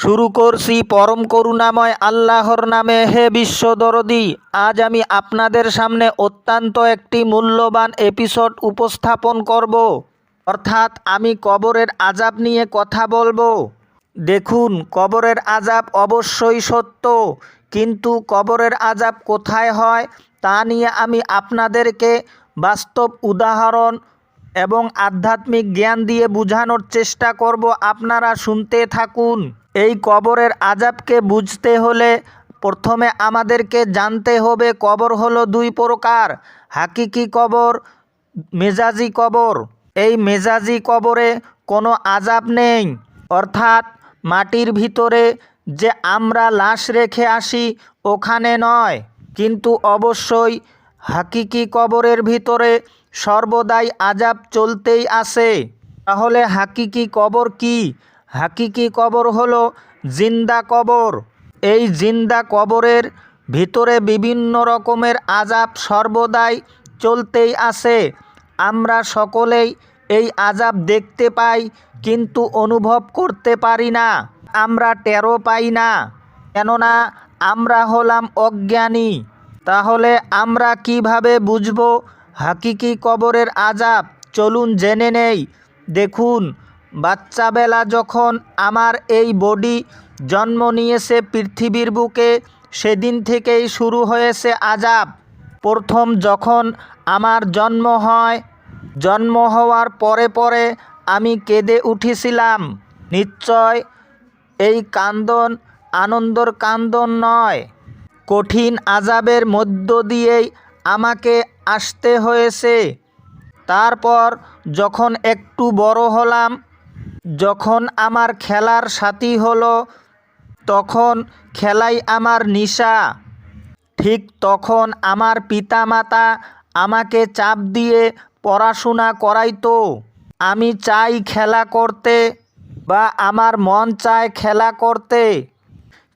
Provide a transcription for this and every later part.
শুরু করছি পরম করুণাময় আল্লাহর নামে। হে বিশ্বদরদি আজ আমি আপনাদের সামনে অত্যন্ত একটি মূল্যবান এপিসোড উপস্থাপন করব। অর্থাৎ আমি কবরের আজাব নিয়ে কথা বলব। দেখুন, কবরের আজাব অবশ্যই সত্য, কিন্তু কবরের আজাব কোথায় হয় তা নিয়ে আমি আপনাদেরকে বাস্তব উদাহরণ এবং আধ্যাত্মিক জ্ঞান দিয়ে বোঝানোর চেষ্টা করব। আপনারা শুনতে থাকুন। এই কবরের আজাবকে বুঝতে হলে প্রথমে আমাদেরকে জানতে হবে কবর হলো দুই প্রকার, হাকিকি কবর, মেজাজি কবর। এই মেজাজি কবরে কোনো আজাব নেই। অর্থাৎ মাটির ভিতরে যে আমরা লাশ রেখে আসি ওখানে নয়। কিন্তু অবশ্যই হাকিকি কবরের ভিতরে সর্বদাই আজাব চলতেই আসে। তাহলে হাকিকি কবর কি? হাকিকি কবর হল জিন্দা কবর। এই জিন্দা কবরের ভিতরে বিভিন্ন রকমের আজাব সর্বদাই চলতেই আসে আমরা সকলেই এই আজাব দেখতে পাই কিন্তু অনুভব করতে পারি না। আমরা টেরো পাই না। কেননা আমরা হলাম অজ্ঞানী। তাহলে আমরা কীভাবে বুঝব হাকিকি কবরের আজাব চলুন জেনে নেই। দেখুন বাচ্চাবেলা যখন আমার এই বডি জন্ম নিয়েছে পৃথিবীর বুকে, সেদিন থেকেই শুরু হয়েছে আজাব প্রথম যখন আমার জন্ম হয়, জন্ম হওয়ার পরে পরে আমি কেঁদে উঠেছিলাম। নিশ্চয় এই কান্দন আনন্দর কান্দন নয়। কঠিন আজাবের মধ্য দিয়েই আমাকে আসতে হয়েছে। তারপর যখন একটু বড় হলাম যখন আমার খেলার সাথী হলো, তখন খেলাই আমার নিশা। ঠিক তখন আমার পিতামাতা আমাকে চাপ দিয়ে পড়াশোনা করাইতো। আমি চাই খেলা করতে বা আমার মন চায় খেলা করতে।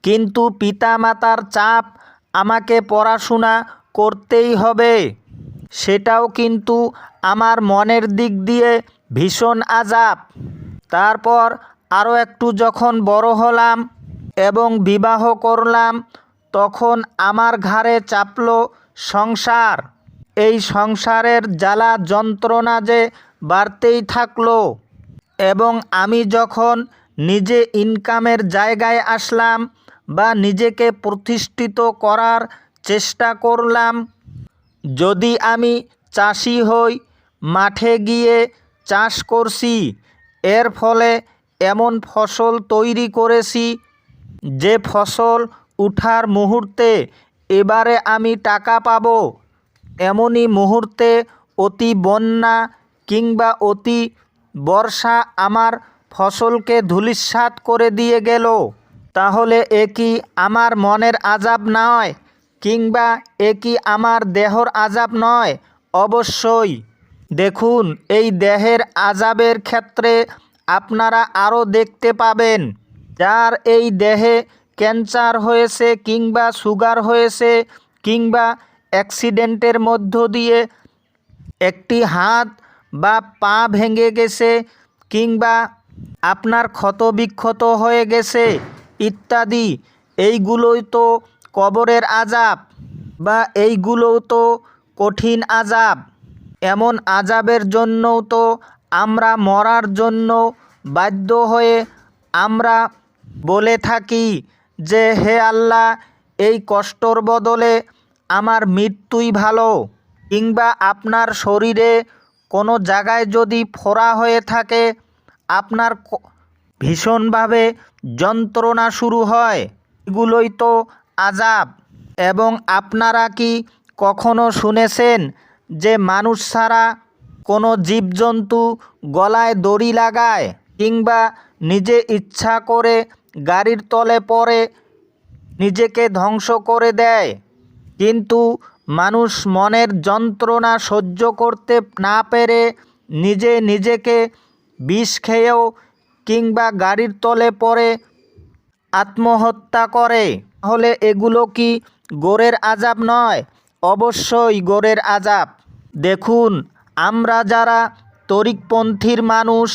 কিন্তু পিতামাতার চাপ আমাকে পড়াশোনা করতেই হবে। সেটাও কিন্তু আমার মনের দিক দিয়ে ভীষণ আজাব তারপর আরও একটু যখন বড় হলাম এবং বিবাহ করলাম, তখন আমার ঘাড়ে চাপল সংসার। এই সংসারের জ্বালা যন্ত্রণা যে বাড়তেই থাকল এবং আমি যখন নিজে ইনকামের জায়গায় আসলাম বা নিজেকে প্রতিষ্ঠিত করার চেষ্টা করলাম, যদি আমি চাষি হই, মাঠে গিয়ে চাষ করছি এর ফলে এমন ফসল তৈরি করেছি যে ফসল উঠার মুহূর্তে এবারে আমি টাকা পাব। এমনই মুহূর্তে অতি বন্যা কিংবা অতি বর্ষা আমার ফসলকে ধূলিসাৎ করে দিয়ে গেল। তাহলে এ কি আমার মনের আজাব নয় কিংবা এ কি আমার দেহর আজাব নয়? অবশ্যই। দেখুন, এই দেহের আজাবের ক্ষেত্রে আপনারা আরও দেখতে পাবেন, যার এই দেহে ক্যান্সার হয়েছে কিংবা সুগার হয়েছে কিংবা অ্যাক্সিডেন্টের মধ্য দিয়ে একটি হাত বা পা ভেঙে গেছে কিংবা আপনার ক্ষতবিক্ষত হয়ে গেছে ইত্যাদি। এইগুলোই তো কবরের আজাব বা এইগুলোও তো কঠিন আজাব এমন আজাবের জন্যও তো আমরা মরার জন্য বাধ্য হয়ে আমরা বলে থাকি যে, হে আল্লাহ, এই কষ্টর বদলে আমার মৃত্যুই ভালো। কিংবা আপনার শরীরে কোনো জায়গায় যদি ফোড়া হয়ে থাকে, আপনার ভীষণভাবে যন্ত্রণা শুরু হয়। এগুলোই তো আজাব। এবং আপনারা কি কখনো শুনেছেন যে মানুষ ছাড়া কোনো জীবজন্তু গলায় দড়ি লাগায় কিংবা নিজে ইচ্ছা করে গাড়ির তলে পড়ে, নিজেকে ধ্বংস করে দেয়। কিন্তু মানুষ মনের যন্ত্রণা সহ্য করতে না পেরে নিজে নিজেকে বিষ খেয়েও কিংবা গাড়ির তলে পড়ে আত্মহত্যা করে। তাহলে এগুলো কি গোরের আজাব নয়? অবশ্যই গোরের আজাব। দেখুন, আমরা যারা তরিকপন্থীর মানুষ,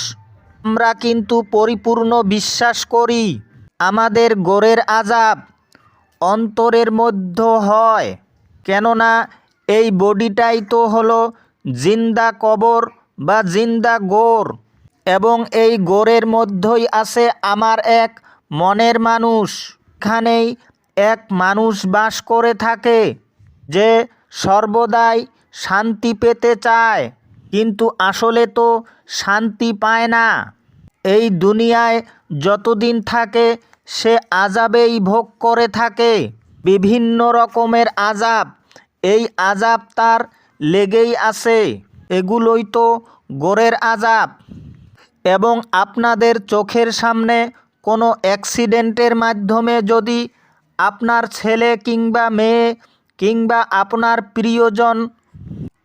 আমরা কিন্তু পরিপূর্ণ বিশ্বাস করি। আমাদের গোরের আজাব অন্তরের মধ্য হয়। কেননা এই বডিটাই তো হলো জিন্দা কবর বা জিন্দা গোর। এবং এই গোরের মধ্যেই আছে আমার এক মনের মানুষ। এখানেই এক মানুষ বাস করে থাকে। যে সর্বদাই শান্তি পেতে চায়, কিন্তু আসলে তো শান্তি পায় না। এই দুনিয়ায় যতদিন থাকে, সে আজাবেই ভোগ করে থাকে। বিভিন্ন রকমের আজাব এই আজাব তার লেগেই আছে। এগুলোই তো গোরের আজাব এবং আপনাদের চোখের সামনে কোনো অ্যাক্সিডেন্টের মাধ্যমে যদি আপনার ছেলে কিংবা মেয়ে কিংবা আপনার প্রিয়জন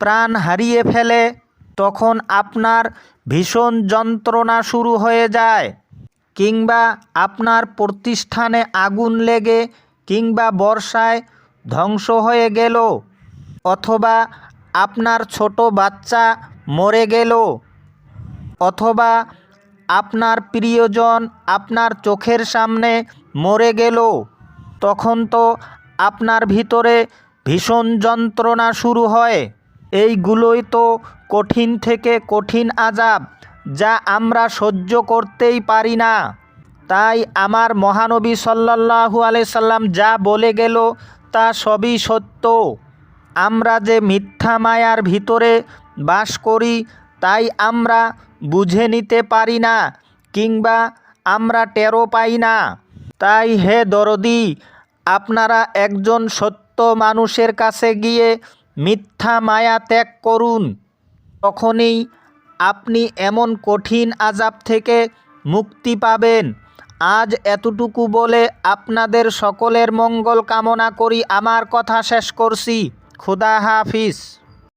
প্রাণ হারিয়ে ফেলে, তখন আপনার ভীষণ যন্ত্রণা শুরু হয়ে যায়। কিংবা আপনার প্রতিষ্ঠানে আগুন লেগে কিংবা বর্ষায় ধ্বংস হয়ে গেল, অথবা আপনার ছোট বাচ্চা মরে গেল, অথবা আপনার প্রিয়জন আপনার চোখের সামনে মরে গেল, তখন তো আপনার ভিতরে ভীষণ যন্ত্রণা শুরু হয়। এইগুলোই তো কঠিন থেকে কঠিন আজাব যা আমরা সহ্য করতেই পারি না। তাই আমার মহানবী আলাই সাল্লাম যা বলে গেল তা সবই সত্য। আমরা যে মিথ্যা মায়ার ভিতরে বাস করি, তাই আমরা বুঝে নিতে পারি না, কিংবা আমরা টেরো পাই না। তাই হে দরদি, আপনারা একজন সত্য মানুষের কাছে গিয়ে মিথ্যা মায়া ত্যাগ করুন। তখনই আপনি এমন কঠিন আজাব থেকে মুক্তি পাবেন। আজ এতটুকু বলে আপনাদের সকলের মঙ্গল কামনা করি। আমার কথা শেষ করছি। খুদা হাফিজ।